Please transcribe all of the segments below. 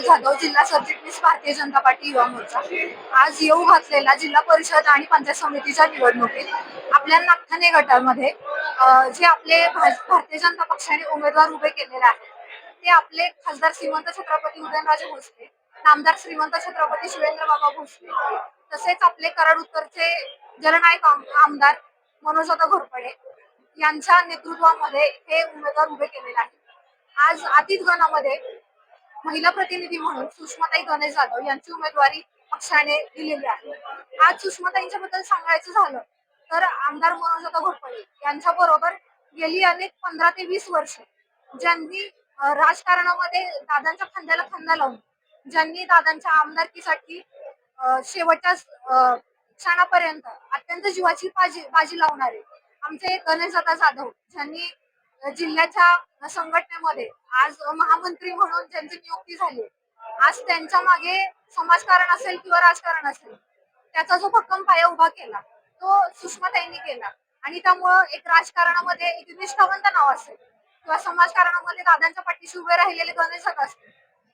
सरचिटणीस भारतीय जनता पार्टी युवा मोर्चा. आज येऊ घातलेला जिल्हा परिषद आणि पंचायत समितीच्या निवडणुकीत आपल्या नागठाणे गटामध्ये जे आपले भारतीय जनता पक्षाने उमेदवार उभे केलेले आहेत ते आपले खासदार श्रीमंत छत्रपती उदयनराजे भोसले नामदार श्रीमंत छत्रपती शिवेंद्र बाबा भोसले तसेच आपले कराड उत्तरचे जननायक आमदार मनोजदा घोरपडे यांच्या नेतृत्वामध्ये हे उमेदवार उभे केलेले आहेत. आज आतीत गणामध्ये महिला प्रतिनिधी म्हणून सुषमाताई गणेश जाधव यांची उमेदवारी पक्षाने दिलेली आहे. आज सुषमाताईंच्या बद्दल सांगायचं झालं तर आमदार मनोजदा घोरपडे यांच्या बरोबर गेली अनेक पंधरा ते वीस वर्ष ज्यांनी राजकारणामध्ये दादांच्या खांद्याला खांदा लावून ज्यांनी दादांच्या आमदारकीसाठी शेवटच्या अं, क्षणापर्यंत अत्यंत जीवाची बाजी बाजी लावणारे आमचे गणेशदादा जाधव ज्यांनी जिल्ह्याच्या संघटनेमध्ये आज महामंत्री म्हणून ज्यांची नियुक्ती झाली आज त्यांच्या मागे समाजकारण असेल किंवा राजकारण असेल त्याचा जो भक्कम पाया उभा केला तो सुषमाताईंनी केला. आणि त्यामुळं एक राजकारणामध्ये एक निष्ठावंत नाव असेल किंवा समाजकारणामध्ये दादांच्या पाठीशी उभे राहिलेले गणेशक असतील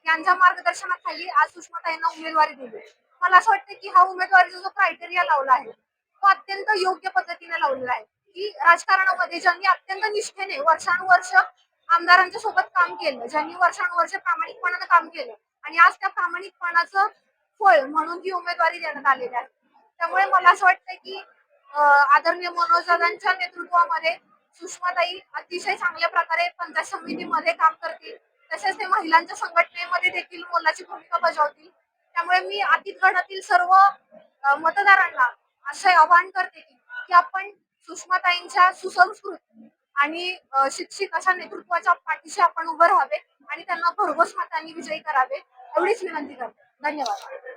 यांच्या मार्गदर्शनाखाली आज सुषमाताईंना उमेदवारी दिली मला असं वाटतं की हा उमेदवारीचा जो क्रायटेरिया लावला आहे तो अत्यंत योग्य पद्धतीने लावलेला आहे. की राजकारणामध्ये ज्यांनी अत्यंत निष्ठेने वर्षानुवर्ष आमदारांच्या सोबत काम केलं ज्यांनी वर्षानुवर्ष प्रामाणिकपणानं काम केलं आणि आज त्या प्रामाणिकपणाचं फळ म्हणून ही उमेदवारी देण्यात आलेली आहे. त्यामुळे मला असं वाटतं की आदरणीय मनोज नेतृत्वामध्ये सुषमाताई अतिशय चांगल्या प्रकारे पंचायत समितीमध्ये काम करतील. तसेच ते महिलांच्या संघटनेमध्ये देखील मोलाची भूमिका बजावतील. त्यामुळे मी अतिगणातील सर्व मतदारांना असे आवाहन करते की की आपण सुषमाताईंच्या सुसंस्कृत आणि शिक्षित अशा नेतृत्वाच्या पाठीशी आपण उभं राहावे आणि त्यांना भरघोस मतांनी विजयी करावे एवढीच विनंती करते. धन्यवाद.